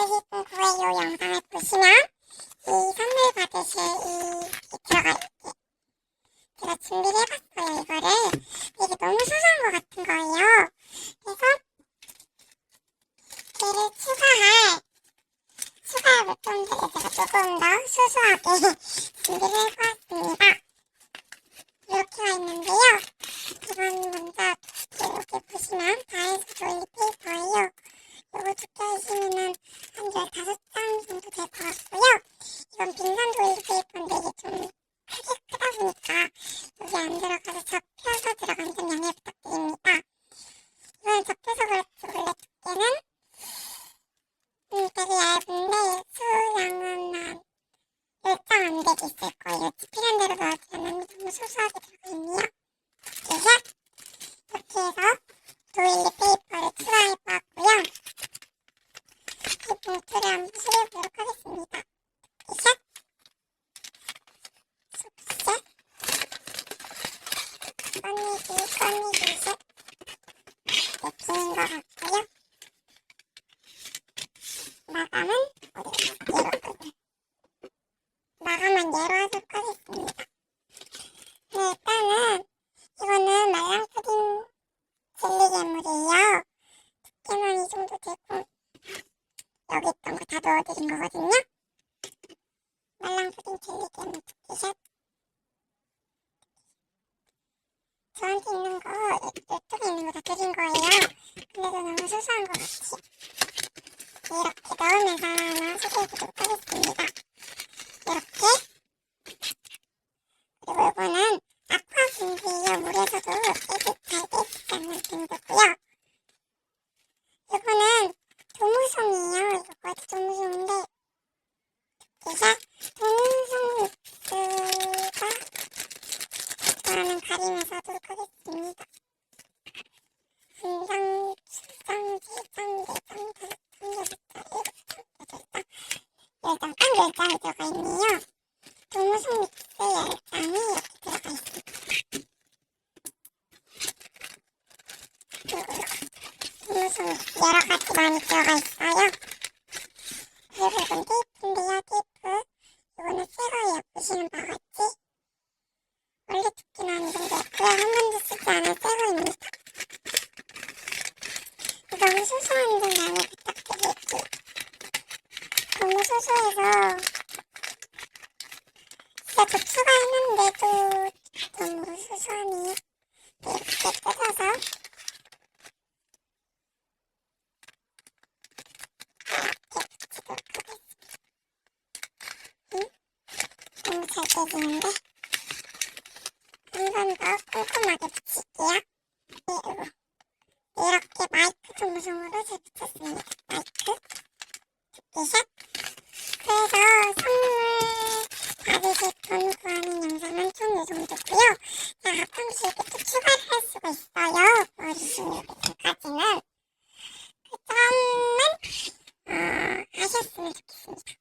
1999의 요 영상을 보시면 이 선물 받으실 이, 들어갈게 제가 준비를 해봤어요 이거를. 이게 너무 소소한 것 같은 거예요. 그래서 얘를 추가할 추가할 물품들을 제가 조금 더 소소하게 준비를 해보았습니다. 10장 안 되게 있을 거예요. 필요한 대로 넣어주면 너무 소소하게 들어가 있네요. 샷! 이렇게 해서 도일리 페이퍼를 추가해봤고요. 이 봉투를 한번 수리해보도록 하겠습니다. 마감은 어디로 예로 마감은 예로 하도록 하겠습니다. 네, 일단은 이거는 말랑 푸딩 젤리 괴물이에요. 두께만 이 정도 되고 여기 있던 거 다 넣어드린 거거든요. 말랑 푸딩 젤리 괴물 두께샷 저한테 있는 거 이쪽에 있는 거 다 드린 거예요. 근데도 너무 소소한 것 같지? 이렇게 넣으면서 하나 하겠습니다. 이렇게 그리고 이거는 아쿠아 빙수예요. 물에서도 깨끗 잘 떼지지 않는 빙수고요. 이거는 도무송이에요. 이거 도무송인데 두께가 도무송 믹스가 저는 가리면서 하도록 하겠습니다. 한 장, 두 장, 세 장, 네 장, 다섯 장, 여섯 장, 일곱 장, 여덟 장, 열 장, 딱열 장이 들어가 있네요. 도무송 믹스 열 장이 이렇게 들어가 있습니다. 그리고 믹스 여러 가지 많이 들어가 있어요. 그리고 이건 테이프인데요, 테이프. 이거는 새 거예요. 보시는 바와 같이. 원래 두께는 아니던데 그래 한 번도 쓰지 않은 새 거입니다. 너무 소소한 점 양해 부탁드릴게요. 너무 소소해서 진짜 더 추가했는데도 너무 소소하네요. 이렇게 뜯어서 되는데 한 번 더 꼼꼼하게 붙일게요. 네, 그리고 이렇게 마이크 동성으로 잘 붙였습니다. 마이크 두께샷 그래서 선물 받으실 돈 구하는 영상은 총이 네 정도고요. 자, 가끔씩 이렇게 추가를 할 수가 있어요. 머리 26일까지는. 그 점은 어, 아셨으면 좋겠습니다.